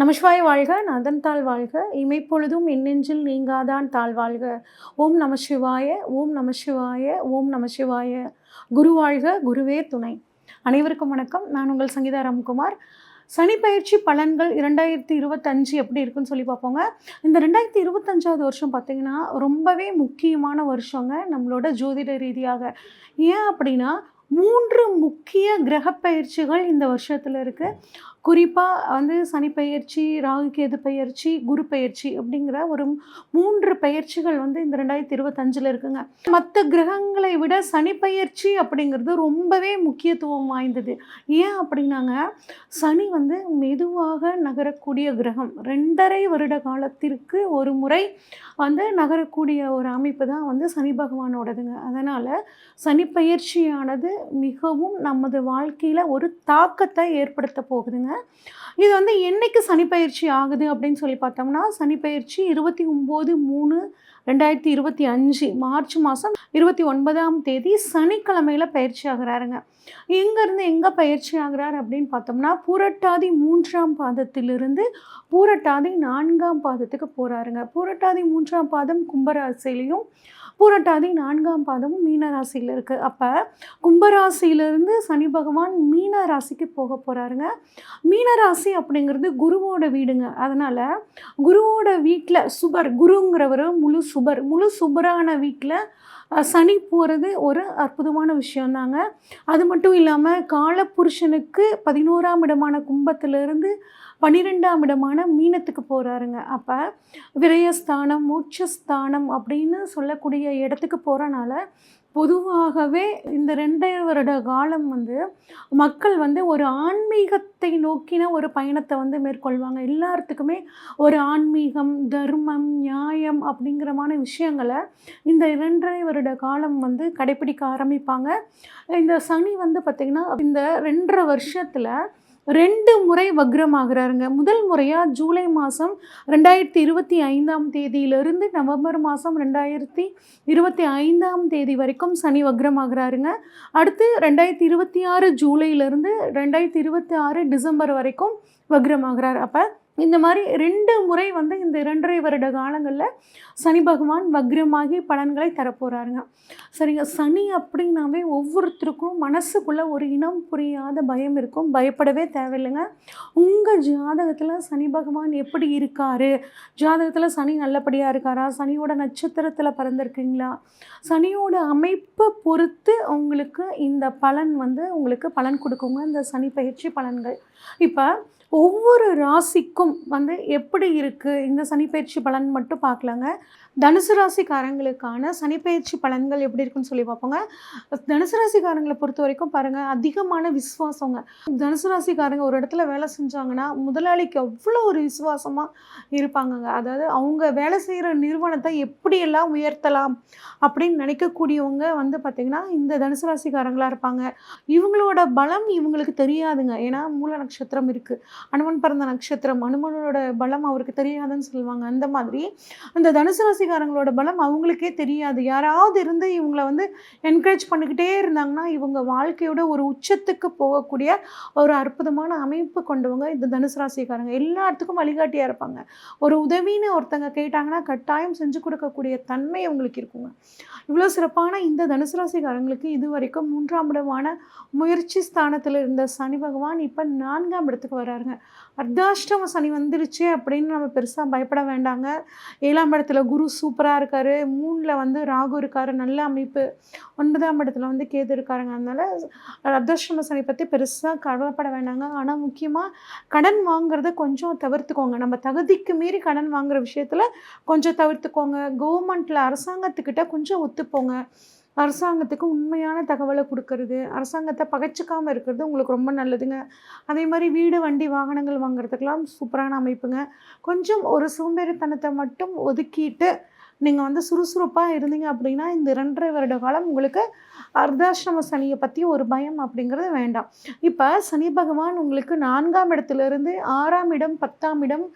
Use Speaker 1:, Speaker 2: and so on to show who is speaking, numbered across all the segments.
Speaker 1: நமசிவாய் வாழ்க நதன் தாழ் வாழ்க. இமைப்பொழுதும் எண்ணெஞ்சில் நீங்காதான் தாழ் வாழ்க. ஓம் நமசிவாய ஓம் நமசிவாய ஓம் நமசிவாய. குரு வாழ்க குருவே துணை. அனைவருக்கும் வணக்கம். நான் உங்கள் சங்கீதா ராம்குமார். சனி பயிற்சி பலன்கள் இரண்டாயிரத்தி இருபத்தஞ்சு எப்படி இருக்குன்னு சொல்லி பார்ப்போங்க. இந்த ரெண்டாயிரத்தி இருபத்தஞ்சாவது வருஷம் பார்த்திங்கன்னா ரொம்பவே முக்கியமான வருஷங்க நம்மளோட ஜோதிட ரீதியாக. ஏன் அப்படின்னா மூன்று முக்கிய கிரக பயிற்சிகள் இந்த வருஷத்தில் இருக்குது குறிப்பாக வந்து சனி பயிற்சி ராகு கேது பயிற்சி குரு பயிற்சி அப்படிங்கிற ஒரு மூன்று பயிற்சிகள் வந்து இந்த ரெண்டாயிரத்தி இருபத்தஞ்சில் இருக்குங்க. மற்ற கிரகங்களை விட சனி பயிற்சி அப்படிங்கிறது ரொம்பவே முக்கியத்துவம் வாய்ந்தது. ஏன் அப்படின்னாங்க? சனி வந்து மெதுவாக நகரக்கூடிய கிரகம். ரெண்டரை வருட காலத்திற்கு ஒரு முறை வந்து நகரக்கூடிய ஒரு அமைப்பு தான் வந்து சனி பகவானோடதுங்க. அதனால் சனி பயிற்சியானது மிகவும் நமது வாழ்க்கையில் ஒரு தாக்கத்தை ஏற்படுத்த போகுதுங்க. இது வந்து என்னைக்கு சனிப்பயிற்சி ஆகுது அப்படின்னு சொல்லி பார்த்தோம்னா சனிப்பயிற்சி இருபத்தி ஒம்பது மூணு ரெண்டாயிரத்தி இருபத்தி அஞ்சு மார்ச் மாதம் இருபத்தி ஒன்பதாம் தேதி சனிக்கிழமையில் பயிற்சி ஆகிறாருங்க. எங்கேருந்து எங்கே பயிற்சி ஆகிறார் அப்படின்னு பார்த்தோம்னா பூரட்டாதி மூன்றாம் பாதத்திலிருந்து பூரட்டாதி நான்காம் பாதத்துக்கு போகிறாருங்க பூரட்டாதி மூன்றாம் பாதம் கும்பராசிலையும் பூரட்டாதி நான்காம் பாதமும் மீன ராசியில் இருக்குது அப்போ கும்பராசியிலிருந்து சனி பகவான் மீன ராசிக்கு போக போகிறாருங்க மீன ராசி அப்படிங்கிறது குருவோட வீடுங்க. அதனால் குருவோட வீட்டில் சுபர் குருங்கிறவர் முழு சுபர். முழு சுபரான வீட்டில் சனி போகிறது ஒரு அற்புதமான விஷயந்தாங்க. அது மட்டும் இல்லாமல் காலப்புருஷனுக்கு பதினோராம் இடமான கும்பத்திலிருந்து பன்னிரெண்டாம் இடமான மீனத்துக்கு போகிறாருங்க அப்போ விரயஸ்தானம் மூச்சஸ்தானம் அப்படின்னு சொல்லக்கூடிய இடத்துக்கு போகிறனால பொதுவாகவே இந்த ரெண்டரை வருட காலம் வந்து மக்கள் வந்து ஒரு ஆன்மீகத்தை நோக்கின ஒரு பயணத்தை வந்து மேற்கொள்வாங்க. எல்லாத்துக்குமே ஒரு ஆன்மீகம் தர்மம் நியாயம் அப்படிங்கிறமான விஷயங்களை இந்த இரண்டரை வருட காலம் வந்து கடைப்பிடிக்க ஆரம்பிப்பாங்க. இந்த சனி வந்து பார்த்திங்கன்னா இந்த ரெண்டரை வருஷத்தில் ரெண்டு முறை வக்ரமாகிறாருங்க. முதல் முறையாக ஜூலை மாதம் ரெண்டாயிரத்தி இருபத்தி ஐந்தாம் தேதியிலிருந்து நவம்பர் மாதம் ரெண்டாயிரத்தி இருபத்தி ஐந்தாம் தேதி வரைக்கும் சனி வக்ரமாகிறாருங்க. அடுத்து ரெண்டாயிரத்தி இருபத்தி ஆறு ஜூலையிலேருந்து ரெண்டாயிரத்தி இருபத்தி ஆறு டிசம்பர் வரைக்கும் வக்ரமாகிறார். அப்போ இந்த மாதிரி ரெண்டு முறை வந்து இந்த இரண்டரை வருட காலங்களில் சனி பகவான் வக்ரமாகி பலன்களை தரப்போகிறாருங்க சரிங்க சனி அப்படின்னாவே ஒவ்வொருத்தருக்கும் மனசுக்குள்ளே ஒரு இனம் புரியாத பயம் இருக்கும். பயப்படவே தேவையில்லைங்க. உங்கள் ஜாதகத்தில் சனி பகவான் எப்படி இருக்கார்? ஜாதகத்தில் சனி நல்லபடியாக இருக்காரா? சனியோட நட்சத்திரத்தில் பிறந்திருக்கீங்களா? சனியோட அமைப்பை பொறுத்து உங்களுக்கு இந்த பலன் வந்து உங்களுக்கு பலன் கொடுக்குங்க. இந்த சனி பயிற்சி பலன்கள். இப்போ ஒவ்வொரு ராசிக்கும் வந்து எப்படி இருக்குது இந்த சனிப்பயிற்சி பலன் மட்டும் பார்க்கலாங்க. தனுசு ராசிக்காரங்களுக்கான சனிப்பயிற்சி பலன்கள் எப்படி இருக்குன்னு சொல்லி பார்ப்போங்க. தனுசு ராசிக்காரங்களை பொறுத்த வரைக்கும் பாருங்கள் அதிகமான விசுவாசங்க. தனுசு ராசிக்காரங்க ஒரு இடத்துல வேலை செஞ்சாங்கன்னா முதலாளிக்கு அவ்வளோ ஒரு விசுவாசமாக இருப்பாங்கங்க. அதாவது அவங்க வேலை செய்கிற நிறுவனத்தை எப்படியெல்லாம் உயர்த்தலாம் அப்படின்னு நினைக்கக்கூடியவங்க வந்து பார்த்திங்கன்னா இந்த தனுசு ராசிக்காரங்களாக இருப்பாங்க. இவங்களோட பலம் இவங்களுக்கு தெரியாதுங்க. ஏன்னா மூல நட்சத்திரம் இருக்குது அனுமன் பிறந்த நட்சத்திரம் அனுமனோட பலம் அவருக்கு தெரியாதுன்னு சொல்லுவாங்க. அந்த மாதிரி அந்த தனுசு ராசிக்காரங்களோட பலம் அவங்களுக்கே தெரியாது. யாராவது இருந்து இவங்கள வந்து என்கரேஜ் பண்ணிக்கிட்டே இருந்தாங்கன்னா இவங்க வாழ்க்கையோட ஒரு உச்சத்துக்கு போகக்கூடிய ஒரு அற்புதமான அமைப்பு கொண்டவங்க இந்த தனுசு ராசிக்காரங்க. எல்லாத்துக்கும் வழிகாட்டியாக இருப்பாங்க. ஒரு உதவின்னு ஒருத்தங்க கேட்டாங்கன்னா கட்டாயம் செஞ்சு கொடுக்கக்கூடிய தன்மை அவங்களுக்கு இருக்குங்க. இவ்வளோ சிறப்பான இந்த தனுசு ராசிக்காரங்களுக்கு இது வரைக்கும் மூன்றாம் இடமான முயற்சி ஸ்தானத்தில் இருந்த சனி பகவான் இப்போ நான்காம் இடத்துக்கு வராருங்க. அர்த்தாஷ்டம சனி வந்துருச்சு அப்படின்னு நம்ம பெருசாக பயப்பட வேண்டாங்க. ஏழாம் இடத்துல குரு சூப்பராக இருக்கார். மூணில் வந்து ராகு இருக்கார். நல்ல அமைப்பு. ஒன்பதாம் இடத்துல வந்து கேது இருக்காருங்க. அதனால அர்த்தாஷ்டம சனி பற்றி பெருசாக கவலைப்பட வேண்டாங்க. ஆனால் முக்கியமாக கடன் வாங்குறத கொஞ்சம் தவிர்த்துக்கோங்க. நம்ம தகுதிக்கு மீறி கடன் வாங்குகிற விஷயத்தில் கொஞ்சம் தவிர்த்துக்கோங்க. கவர்மெண்ட்டில் அரசாங்கத்துக்கிட்ட கொஞ்சம் ஒத்துப்போங்க. அரசாங்கத்துக்கு உண்மையான தகவலை கொடுக்கறது அரசாங்கத்தை பகைச்சிக்காமல் இருக்கிறது உங்களுக்கு ரொம்ப நல்லதுங்க. அதே மாதிரி வீடு வண்டி வாகனங்கள் வாங்குறதுக்கெல்லாம் சூப்பரான அமைப்புங்க. கொஞ்சம் ஒரு சோம்பேறித்தனத்தை மட்டும் ஒதுக்கிட்டு நீங்கள் வந்து சுறுசுறுப்பாக இருந்தீங்க அப்படின்னா இந்த ரெண்டரை வருட காலம் உங்களுக்கு அர்த்தாசிரம சனியை பற்றி ஒரு பயம் அப்படிங்கிறது வேண்டாம். இப்போ சனி பகவான் உங்களுக்கு நான்காம் இடத்துலேருந்து ஆறாம் இடம் பத்தாம் இடம்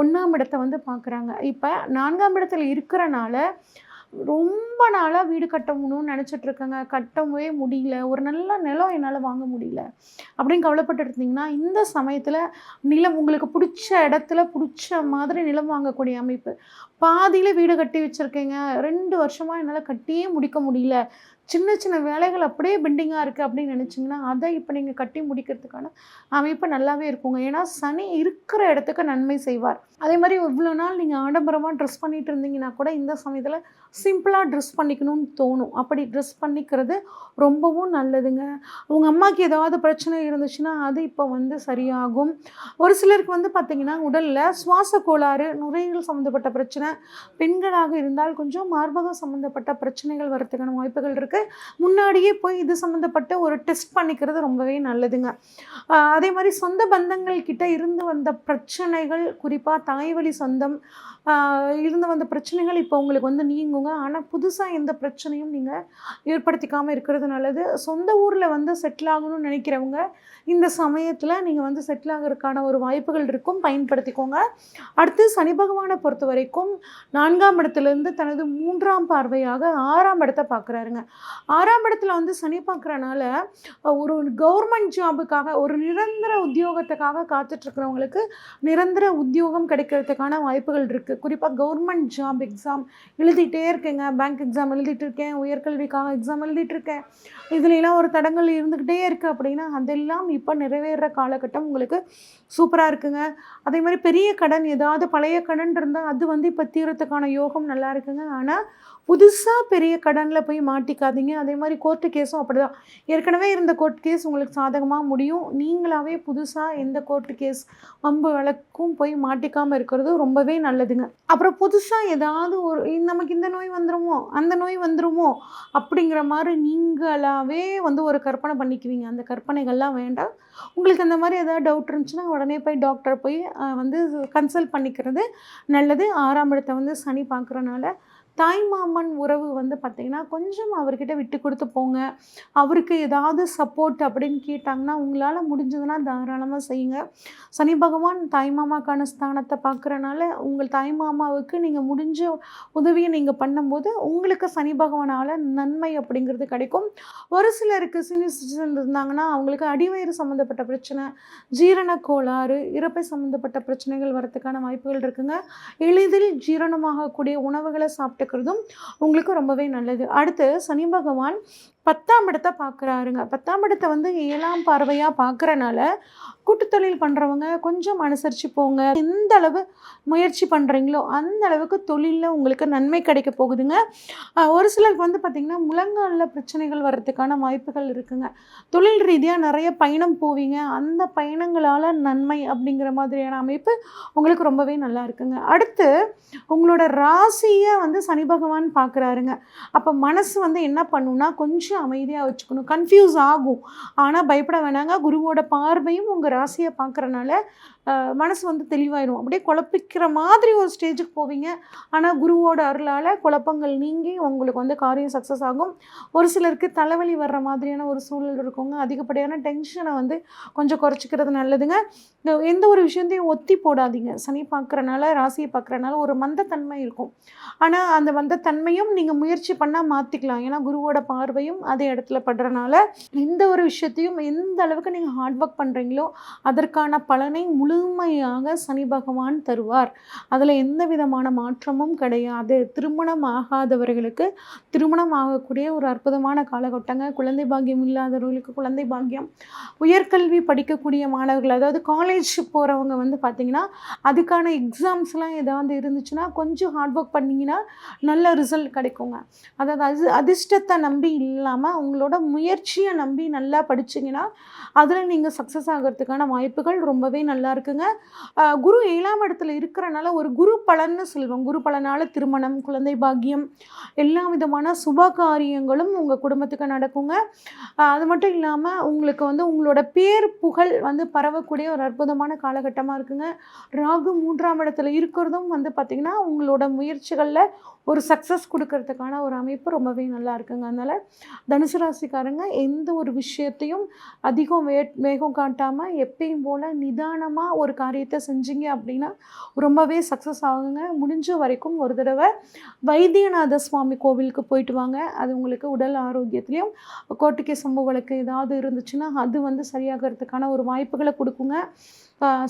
Speaker 1: ஒன்றாம் இடத்தை வந்து பார்க்குறாங்க. இப்போ நான்காம் இடத்துல இருக்கிறனால ரொம்ப நாளாக வீடு கட்டணும்னு நினச்சிட்ருக்கேங்க கட்டவே முடியல. ஒரு நல்ல நிலம் என்னால் வாங்க முடியல. அப்படின்னு கவலைப்பட்டு இருந்தீங்கன்னா இந்த சமயத்தில் நிலம் உங்களுக்கு பிடிச்ச இடத்துல பிடிச்ச மாதிரி நிலம் வாங்கக்கூடிய அமைப்பு. பாதியில் வீடு கட்டி வச்சுருக்கேங்க. ரெண்டு வருஷமாக என்னால் கட்டியே முடிக்க முடியல. சின்ன சின்ன வேலைகள் அப்படியே பெண்டிங்காக இருக்குது அப்படின்னு நினச்சிங்கன்னா அதை இப்போ நீங்கள் கட்டி முடிக்கிறதுக்கான அமைப்பு நல்லாவே இருக்குங்க. ஏன்னா சனி இருக்கிற இடத்துக்கு நன்மை செய்வார். அதே மாதிரி இவ்வளோ நாள் நீங்கள் ஆடம்பரமாக ட்ரெஸ் பண்ணிகிட்டு இருந்தீங்கன்னா கூட இந்த சமயத்தில் சிம்பிளாக ட்ரெஸ் பண்ணிக்கணும்னு தோணும். அப்படி ட்ரெஸ் பண்ணிக்கிறது ரொம்பவும் நல்லதுங்க. உங்கள் அம்மாவுக்கு ஏதாவது பிரச்சனை இருந்துச்சுன்னா அது இப்போ வந்து சரியாகும். ஒரு சிலருக்கு வந்து பார்த்திங்கன்னா உடலில் சுவாச கோளாறு நுரையீரல் சம்மந்தப்பட்ட பிரச்சனை பெண்களாக இருந்தால் கொஞ்சம் மார்பகம் சம்மந்தப்பட்ட பிரச்சனைகள் வரத்துக்கான வாய்ப்புகள் இருக்குது முன்னாடியே போய் இது சம்மந்தப்பட்ட ஒரு டெஸ்ட் பண்ணிக்கிறது ரொம்பவே நல்லதுங்க. அதே மாதிரி சொந்த பந்தங்கள் கிட்ட இருந்து வந்த பிரச்சனைகள் குறிப்பாக தாய்வழி சொந்தம் ஆஹ் இருந்து வந்த பிரச்சனைகள் இப்போ உங்களுக்கு வந்து நீங்குங்க. ஆனால் புதுசாக எந்த பிரச்சனையும் நீங்கள் ஏற்படுத்திக்காமல் இருக்கிறது நல்லது. சொந்த ஊரில் வந்து செட்டில் ஆகணும்னு நினைக்கிறவங்க இந்த சமயத்தில் நீங்கள் வந்து செட்டில் ஆகிறதுக்கான ஒரு வாய்ப்புகள் இருக்கும். பயன்படுத்திக்கோங்க. அடுத்து சனி பகவானை பொறுத்த வரைக்கும் நான்காம் இடத்துலேருந்து தனது மூன்றாம் பார்வையாக ஆறாம் இடத்தை பார்க்குறாருங்க. ஆறாம் இடத்துல வந்து சனி பார்க்குறனால ஒரு கவர்மெண்ட் ஜாபுக்காக ஒரு நிரந்தர உத்தியோகத்துக்காக காத்துட்ருக்கிறவங்களுக்கு நிரந்தர உத்தியோகம் கிடைக்கிறதுக்கான வாய்ப்புகள் இருக்குது குறிப்பாக கவர்மெண்ட் ஜாப் எக்ஸாம் எழுதிட்டே இருக்கேங்க. பேங்க் எக்ஸாம் எழுதிட்டு இருக்கேன். உயர்கல்விக்காக எக்ஸாம் எழுதிட்டு இருக்கேன். இதுலலாம் ஒரு தடங்கள் இருந்துக்கிட்டே இருக்குது அப்படின்னா அதெல்லாம் இப்போ நிறைவேறுற காலகட்டம் உங்களுக்கு சூப்பராக இருக்குங்க. அதே மாதிரி பெரிய கடன் ஏதாவது பழைய கடன் இருந்தால் அது வந்து இப்போ தீரத்துக்கான யோகம் நல்லா இருக்குங்க. ஆனால் புதுசாக பெரிய கடனில் போய் மாட்டிக்காதீங்க. அதே மாதிரி கோர்ட்டு கேஸும் அப்படி தான் ஏற்கனவே இருந்த கோர்ட் கேஸ் உங்களுக்கு சாதகமாக முடியும். நீங்களாவே புதுசாக எந்த கோர்ட்டு கேஸ் வம்பு வழக்கும் போய் மாட்டிக்காமல் இருக்கிறது ரொம்பவே நல்லதுங்க. அப்புறம் புதுசாக ஏதாவது ஒரு நமக்கு இந்த நோய் வந்துருமோ? அந்த நோய் வந்துருமோ? அப்படிங்கிற மாதிரி நீங்களாவே வந்து ஒரு கற்பனை பண்ணிக்குவீங்க. அந்த கற்பனைகள்லாம் வேண்டாம். உங்களுக்கு அந்த மாதிரி ஏதாவது டவுட் இருந்துச்சுன்னா உடனே போய் டாக்டரை போய் வந்து கன்சல்ட் பண்ணிக்கிறது நல்லது. ஆறாம் இடத்தை வந்து சனி பார்க்குறனால தாய் மாமன் உறவு வந்து பார்த்திங்கன்னா கொஞ்சம் அவர்கிட்ட விட்டு கொடுத்து போங்க. அவருக்கு ஏதாவது சப்போர்ட் அப்படின்னு கேட்டாங்கன்னா உங்களால் முடிஞ்சதுன்னா தாராளமாக செய்யுங்க. சனி பகவான் தாய் மாமாக்கான ஸ்தானத்தை பார்க்குறனால உங்கள் தாய் மாமாவுக்கு நீங்கள் முடிஞ்ச உதவியை நீங்கள் பண்ணும்போது உங்களுக்கு சனி பகவானால் நன்மை அப்படிங்கிறது கிடைக்கும். ஒரு சிலருக்கு சீனியர் இருந்தாங்கன்னா அவங்களுக்கு அடிவயிறு சம்மந்தப்பட்ட பிரச்சனை ஜீரண கோளாறு இறப்பை சம்மந்தப்பட்ட பிரச்சனைகள் வரத்துக்கான வாய்ப்புகள் இருக்குங்க. எளிதில் ஜீரணமாகக்கூடிய உணவுகளை சாப்பிட்டு சாப்பிட்டுக்கிறதும் உங்களுக்கு ரொம்பவே நல்லது. அடுத்து சனி பகவான் பத்தாம் இடத்தை பார்க்குறாருங்க. பத்தாம் இடத்தை வந்து ஏழாம் பார்வையாக பார்க்குறனால கூட்டுத்தொழில் பண்ணுறவங்க கொஞ்சம் அனுசரித்து போங்க. எந்த அளவு முயற்சி பண்ணுறீங்களோ அந்த அளவுக்கு தொழிலில் உங்களுக்கு நன்மை கிடைக்க போகுதுங்க. ஒரு சிலருக்கு வந்து பார்த்திங்கன்னா முழங்காலில் பிரச்சனைகள் வர்றதுக்கான வாய்ப்புகள் இருக்குங்க. தொழில் ரீதியாக நிறைய பயணம் போவீங்க. அந்த பயணங்களால் நன்மை அப்படிங்கிற மாதிரியான அமைப்பு உங்களுக்கு ரொம்பவே நல்லா இருக்குங்க. அடுத்து உங்களோட ராசியை வந்து சனி பகவான் பார்க்குறாருங்க அப்போ மனசு வந்து என்ன பண்ணுன்னா கொஞ்சம் அமைதியாக வச்சுக்கணும். கன்ஃபியூஸ் ஆகும். ஆனால் பயப்பட வேணாங்க. குருவோட பார்வையும் உங்கள் ராசியை பார்க்குறனால மனசு வந்து தெளிவாயிடும் அப்படியே குழப்பிக்கிற மாதிரி ஒரு ஸ்டேஜுக்கு போவீங்க. ஆனால் குருவோட அருளால் குழப்பங்கள் நீங்கி உங்களுக்கு வந்து காரியம் சக்ஸஸ் ஆகும். ஒரு சிலருக்கு தலைவலி வர்ற மாதிரியான ஒரு சூழல் இருக்குங்க. அதிகப்படியான டென்ஷனை வந்து கொஞ்சம் குறைச்சிக்கிறது நல்லதுங்க. எந்த ஒரு விஷயத்தையும் ஒத்தி போடாதீங்க. சனி பார்க்குறனால ராசியை பார்க்குறனால ஒரு மந்தத்தன்மை இருக்கும். ஆனால் அந்த அதை வந்த தன்மையும் நீங்கள் முயற்சி பண்ணால் மாற்றிக்கலாம் ஏன்னா குருவோட பார்வையும் அதே இடத்துல படுறனால எந்த ஒரு விஷயத்தையும் எந்த அளவுக்கு நீங்கள் ஹார்ட் ஒர்க் பண்ணுறீங்களோ அதற்கான பலனை முழுமையாக சனி பகவான் தருவார். அதில் எந்த விதமான மாற்றமும் கிடையாது. திருமணம் ஆகாதவர்களுக்கு திருமணம் ஆகக்கூடிய ஒரு அற்புதமான காலகட்டங்க. குழந்தை பாக்கியம் இல்லாதவர்களுக்கு குழந்தை பாக்கியம். உயர்கல்வி படிக்கக்கூடிய மாணவர்கள் அதாவது காலேஜ் போகிறவங்க வந்து பார்த்திங்கன்னா அதுக்கான எக்ஸாம்ஸ்லாம் ஏதாவது இருந்துச்சுன்னா கொஞ்சம் ஹார்ட் ஒர்க் பண்ணிங்கன்னா நல்ல ரிசல்ட் கிடைக்குங்க. அதாவது அது அதிர்ஷ்டத்தை நம்பி இல்லாமல் உங்களோட முயற்சியை நம்பி நல்லா படிச்சீங்கன்னா அதில் நீங்கள் சக்ஸஸ் ஆகிறதுக்கான வாய்ப்புகள் ரொம்பவே நல்லா இருக்குங்க. குரு ஏழாம் இடத்துல இருக்கிறனால ஒரு குரு பலன்னு சொல்லுவோம். குரு பலனால் திருமணம் குழந்தை பாக்கியம் எல்லா விதமான சுப காரியங்களும் உங்கள் குடும்பத்துக்கு நடக்குங்க. அது மட்டும் இல்லாமல் உங்களுக்கு வந்து உங்களோட பேர் புகழ் வந்து பரவக்கூடிய ஒரு அற்புதமான காலகட்டமாக இருக்குங்க. ராகு மூன்றாம் இடத்துல இருக்கிறதும் வந்து பார்த்திங்கன்னா உங்களோட முயற்சிகளில் ஒரு சக்ஸஸ் கொடுக்கறதுக்கான ஒரு அமைப்பு ரொம்பவே நல்லா இருக்குங்க. அதனால் தனுசு ராசிக்காரங்க எந்த ஒரு விஷயத்தையும் அதிகம் வே வேகம் காட்டாமல் எப்பயும் போல் நிதானமாக ஒரு காரியத்தை செஞ்சீங்க அப்படின்னா ரொம்பவே சக்ஸஸ் ஆகுங்க. முடிஞ்ச வரைக்கும் ஒரு தடவை வைத்தியநாத சுவாமி கோவிலுக்கு போயிட்டு வாங்க. அது உங்களுக்கு உடல் ஆரோக்கியத்துலேயும் கோட்டிக்கை சம்பவ வழக்கு ஏதாவது இருந்துச்சுன்னா அது வந்து சரியாகிறதுக்கான ஒரு வாய்ப்புகளை கொடுக்குங்க.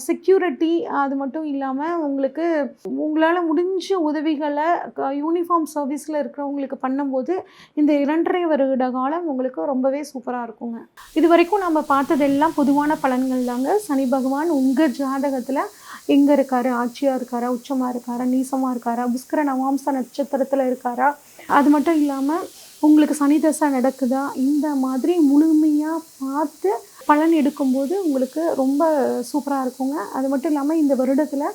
Speaker 1: செக்யூரிட்டி அது மட்டும் இல்லாமல் உங்களுக்கு உங்களால் முடிஞ்ச உதவிகளை யூனிஃபார்ம் சர்வீஸில் இருக்கிறவங்களுக்கு பண்ணும்போது இந்த இரண்டரை வருட காலம் உங்களுக்கு ரொம்பவே சூப்பராக இருக்குங்க. இது வரைக்கும் நம்ம பார்த்ததெல்லாம் பொதுவான பலன்கள் தாங்க. சனி பகவான் உங்கள் ஜாதகத்தில் எங்கே இருக்காரு? ஆட்சியாக இருக்காரா? உச்சமாக இருக்காரா? நீசமாக இருக்காரா? புஷ்கர நவாம்ச நட்சத்திரத்தில் இருக்காரா? அது மட்டும் இல்லாமல் உங்களுக்கு சனி தசை நடக்குதா? இந்த மாதிரி முழுமையாக பார்த்து பலன் எடுக்கும்போது உங்களுக்கு ரொம்ப சூப்பராக இருக்குங்க. அது மட்டும் இல்லாமல் இந்த வருடத்தில்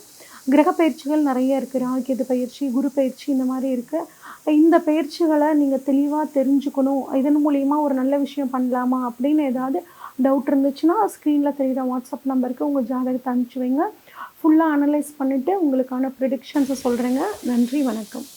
Speaker 1: கிரக பயிற்சிகள் நிறைய இருக்குது ராகுகேது பயிற்சி குரு பயிற்சி இந்த மாதிரி இருக்குது இந்த பயிற்சிகளை நீங்கள் தெளிவாக தெரிஞ்சுக்கணும். இதன் மூலிமா ஒரு நல்ல விஷயம் பண்ணலாமா அப்படின்னு ஏதாவது டவுட் இருந்துச்சுன்னா ஸ்க்ரீனில் தெரிகிற வாட்ஸ்அப் நம்பருக்கு உங்கள் ஜாதகத்தை அனுப்பிச்சி வைங்க. ஃபுல்லாக அனலைஸ் பண்ணிவிட்டு உங்களுக்கான ப்ரிடிக்ஷன்ஸை சொல்கிறேங்க நன்றி வணக்கம்.